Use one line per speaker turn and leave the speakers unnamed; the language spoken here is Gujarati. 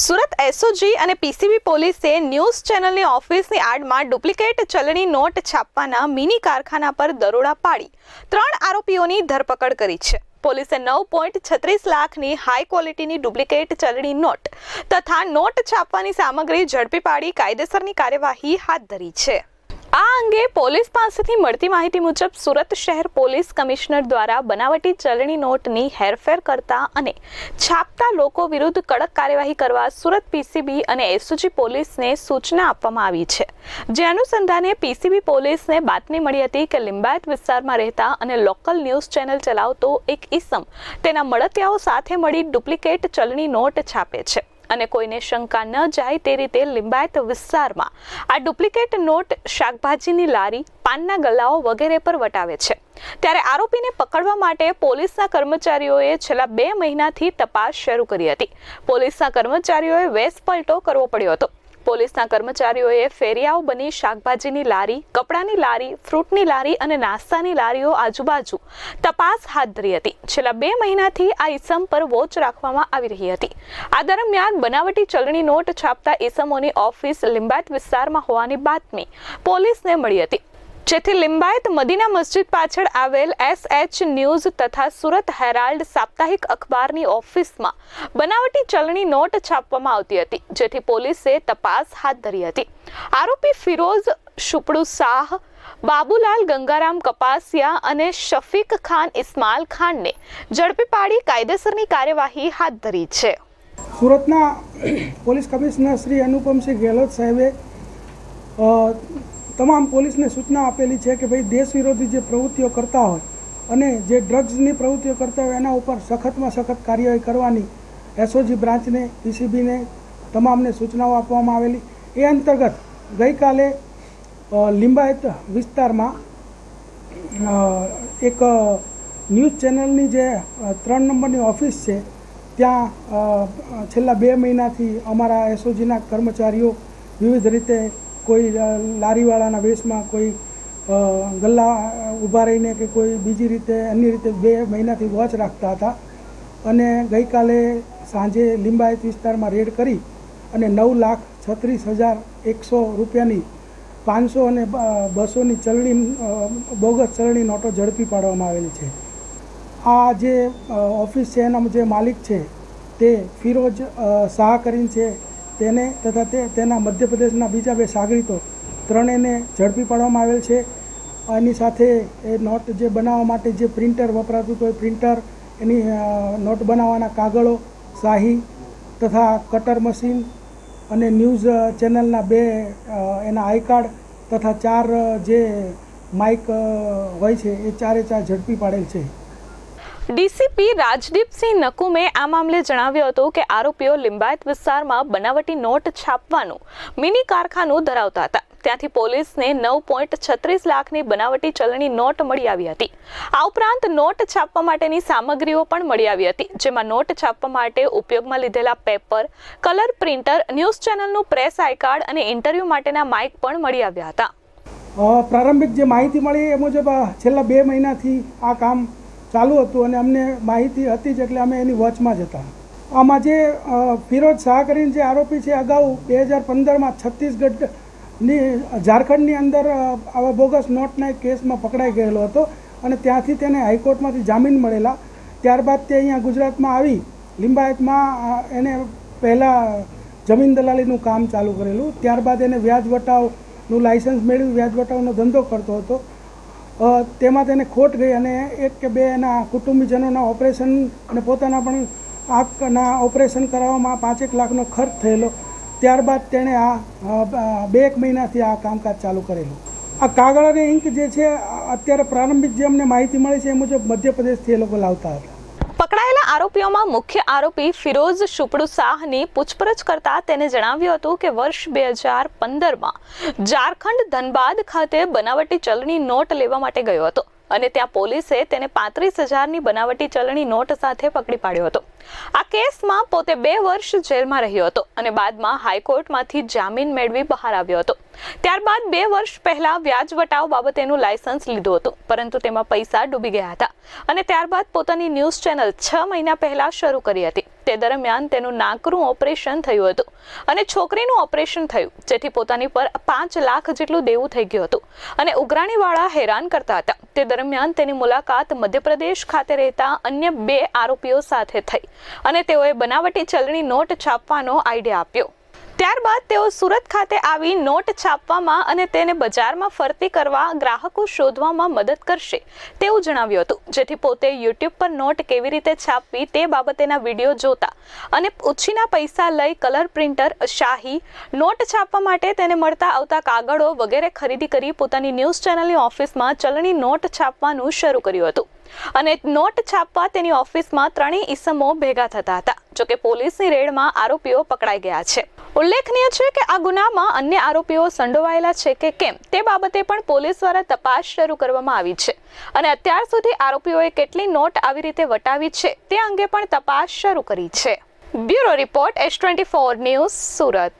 સુરત એસઓજી અને પીસીબી પોલીસે ન્યૂઝ ચેનલની ઓફિસની આડમાં ડુપ્લિકેટ ચલણી નોટ છાપવાના મિની કારખાના પર દરોડા પાડી. ત્રણ આરોપીઓની ધરપકડ કરી છે. પોલીસે નવ પોઈન્ટ છત્રીસ લાખની હાઈ ક્વોલિટીની ડુપ્લિકેટ ચલણી નોટ તથા નોટ છાપવાની સામગ્રી ઝડપી પાડી કાયદેસરની કાર્યવાહી હાથ ધરી છે. આ અંગે પોલીસ પાસેથી મળતી માહિતી મુજબ સુરત શહેર પોલીસ કમિશનર દ્વારા બનાવટી ચલણી નોટની હેરફેર કરતા અને છાપતા લોકો વિરુદ્ધ કડક કાર્યવાહી કરવા સુરત પીસીબી અને એસઓજી પોલીસને સૂચના આપવામાં આવી છે. જે અનુસંધાને પીસીબી પોલીસને બાતમી મળી હતી કે લિંબાયત વિસ્તારમાં રહેતા અને લોકલ ન્યૂઝ ચેનલ ચલાવતો એક ઈસમ તેના મળતિયાઓ સાથે મળી ડુપ્લિકેટ ચલણી નોટ છાપે છે. અને કોઈને શંકા ન જાય તે રીતે લિંબાયત વિસ્તારમાં આ ડુપ્લિકેટ નોટ શાકભાજીની લારી, પાનના ગલ્લાઓ વગેરે પર વટાવે છે. ત્યારે આરોપીને પકડવા માટે પોલીસના કર્મચારીઓએ છેલ્લા બે મહિનાથી તપાસ શરૂ કરી હતી. પોલીસના કર્મચારીઓએ વેશ પલટો કરવો પડ્યો હતો. પોલીસના કર્મચારીઓએ ફેરિયાઓ બની શાકભાજીની લારી, કપડાની લારી, ફ્રૂટની લારી અને નાસ્તાની લારીઓ આજુબાજુ તપાસ હાથ ધરી હતી. છેલ્લા બે મહિનાથી આ ઈસમ પર વોચ રાખવામાં આવી રહી હતી. આ દરમિયાન બનાવટી ચલણી નોટ છાપતા ઈસમોની ઓફિસ લિંબાયત વિસ્તારમાં હોવાની બાતમી પોલીસને મળી હતી. જેથી લિંબાયત મદીના મસ્જિદ પાછળ આવેલ એસ એચ ન્યૂઝ તથા સુરત હેરાલ્ડ સાપ્તાહિક અખબારની ઓફિસમાં બનાવટી ચલણી નોટ છાપવામાં આવતી હતી, જેથી પોલીસે તપાસ હાથ ધરી હતી. આરોપી ફિરોઝ શુપડુ શાહ, બાબુલાલ ગંગારામ કપાસિયા અને શફીક ખાન ઇસ્માલ ખાનને ઝડપી પાડી કાયદેસરની કાર્યવાહી હાથ ધરી છે.
સુરતના પોલીસ કમિશનર શ્રી અનુપમસિંહ ગેહલોત સાહેબે તમામ પોલીસને સૂચના આપેલી છે કે ભાઈ દેશ વિરોધી જે પ્રવૃત્તિઓ કરતા હોય અને જે ડ્રગ્સની પ્રવૃત્તિઓ કરતા હોય, એના ઉપર સખતમાં સખત કાર્યવાહી કરવાની એસઓજી બ્રાન્ચને, પીસીબીને તમામને સૂચનાઓ આપવામાં આવેલી. એ અંતર્ગત ગઈકાલે લિંબાયત વિસ્તારમાં એક ન્યૂઝ ચેનલની જે ત્રણ નંબરની ઓફિસ છે, ત્યાં છેલ્લા બે મહિનાથી અમારા એસઓજીના કર્મચારીઓ વિવિધ રીતે કોઈ લારીવાળાના વેશમાં કોઈ ગલ્લા ઊભા રહીને કે કોઈ બીજી રીતે, અન્ય રીતે બે મહિનાથી વોચ રાખતા હતા. અને ગઈકાલે સાંજે લિંબાયત વિસ્તારમાં રેડ કરી અને નવ લાખ છત્રીસ હજાર એકસો રૂપિયાની પાંચસો અને બસોની ચલણી બોગસ ચલણી નોટો ઝડપી પાડવામાં આવેલી છે. આ જે ઓફિસ છે એના જે માલિક છે તે ફિરોજ શાહ કરીને છે. તેને તથા તે તેના મધ્યપ્રદેશના બીજા બે સાગરીતો ત્રણેયને ઝડપી પાડવામાં આવેલ છે. એની સાથે એ નોટ જે બનાવવા માટે જે પ્રિન્ટર વપરાતું હતું, એ પ્રિન્ટર એની નોટ બનાવવાના કાગળો, શાહી તથા કટર મશીન અને ન્યૂઝ ચેનલના બે એના આઈ કાર્ડ તથા ચાર જે માઇક હોય છે, એ ચારે ચાર ઝડપી પાડેલ છે.
ડીસીપી રાજદીપસિંહ નકુમે આ મામલે જણાવ્યું હતું કે આરોપીઓ લિંબાયત વિસ્તારમાં બનાવટી નોટ છાપવાનું મિની કારખાનું ધરાવતા હતા. ત્યાંથી પોલીસને નવ પોઈન્ટ છત્રીસ લાખની બનાવટી ચલણી નોટ મળી આવી હતી. આ ઉપરાંત નોટ છાપવા માટેની સામગ્રીઓ પણ મળી આવી હતી, જેમાં નોટ છાપવા માટે ઉપયોગમાં લીધેલા પેપર, કલર પ્રિન્ટર, ન્યૂઝ ચેનલનું પ્રેસ આઈ કાર્ડ અને ઇન્ટરવ્યૂ માટેના માઇક પણ મળી આવ્યા હતા.
પ્રારંભિક જે માહિતી મળી એ મુજબ છેલ્લા બે મહિનાથી આ કામ ચાલુ હતું અને અમને માહિતી હતી જ એટલે અમે એની વોચમાં જ હતા. આમાં જે ફિરોજ શાહ કરીને જે આરોપી છે અગાઉ, બે હજાર પંદરમાં છત્તીસગઢની, ઝારખંડની અંદર આવા બોગસ નોટના એક કેસમાં પકડાઈ ગયેલો હતો અને ત્યાંથી તેને હાઈકોર્ટમાંથી જામીન મળેલા. ત્યારબાદ તે અહીંયા ગુજરાતમાં આવી. લિંબાયતમાં એને પહેલાં જમીન દલાલીનું કામ ચાલુ કરેલું. ત્યારબાદ એને વ્યાજ વટાવનું લાઇસન્સ મેળવી વ્યાજ વટાવનો ધંધો કરતો હતો. તેમાં તેને ખોટ ગઈ અને એક કે બે એના કુટુંબીજનોના ઓપરેશન અને પોતાના પણ આંખના ઓપરેશન કરાવવામાં પાંચેક લાખનો ખર્ચ થયેલો. ત્યારબાદ તેણે આ બે એક મહિનાથી આ કામકાજ ચાલુ કરેલું. આ કાગળ અને ઇંક જે છે, અત્યારે પ્રારંભિક જે અમને માહિતી મળી છે એ મુજબ મધ્યપ્રદેશથી એ લોકો લાવતા હતા.
આરોપીઓમાં મુખ્ય આરોપી ફિરોઝ શુપડુ શાહની પૂછપરછ કરતા તેને જણાવ્યું હતું કે વર્ષ બે હજાર પંદરમાં ઝારખંડ ધનબાદ ખાતે બનાવટી ચલણી નોટ લેવા માટે ગયો હતો અને ત્યાં પોલીસે તેને પાંત્રીસ હજારની બનાવટી ચલણી નોટ સાથે પકડી પાડ્યો હતો. આ કેસમાં પોતે બે વર્ષ જેલમાં રહ્યો હતો અને બાદમાં હાઈકોર્ટમાંથી જામીન મેળવી બહાર આવ્યો હતો. ત્યારબાદ બે વર્ષ પહેલા વ્યાજ વટાવ બાબતેનું લાયસન્સ લીધું હતું, પરંતુ તેમાં પૈસા ડૂબી ગયા હતા. અને ત્યારબાદ પોતાની ન્યૂઝ ચેનલ છ મહિના પહેલા શરૂ કરી હતી. તે દરમિયાન તેનું નાકરું ઓપરેશન થયું હતું અને છોકરીનું ઓપરેશન થયું, જેથી પોતાની પર પાંચ લાખ જેટલું દેવું થઈ ગયું હતું. અને ઉઘરાણીવાળા હેરાન કરતા હતા. તે દરમિયાન તેની મુલાકાત મધ્યપ્રદેશ ખાતે રહેતા અન્ય બે આરોપીઓ સાથે થઈ અને તેઓએ બનાવટી ચલણી નોટ છાપવાનો આઈડિયા આપ્યો. ત્યારબાદ સુરત ખાતે આવી નોટ છાપવામાં અને તેને બજારમાં ફરતી કરવા ગ્રાહકો શોધવામાં મદદ કરશે તેવું જણાવ્યું હતું. જેથી પોતે યુટ્યુબ પર નોટ કેવી રીતે છાપવી તે બાબતેના વીડિયો જોતા અને ઓછીના પૈસા લઈ કલર પ્રિન્ટર, શાહી, નોટ છાપવા માટે તેને મળતા આવતા કાગળો વગેરે ખરીદી કરી પોતાની ન્યૂઝ ચેનલની ઓફિસમાં ચલણી નોટ છાપવાનું શરૂ કર્યું હતું. અને નોટ છાપવા તેની ઓફિસમાં ત્રણેય ઈસમો ભેગા થતા હતા, જોકે પોલીસની રેડમાં આરોપીઓ પકડાઈ ગયા છે. ઉલ્લેખનીય છે કે આ ગુનામાં અન્ય આરોપીઓ સંડોવાયેલા છે કે કેમ તે બાબતે પણ પોલીસ દ્વારા તપાસ શરૂ કરવામાં આવી છે. અને અત્યાર સુધી આરોપીઓએ કેટલી નોટ આવી રીતે વટાવી છે તે અંગે પણ તપાસ શરૂ કરી છે. Bureau report S twenty four news Surat.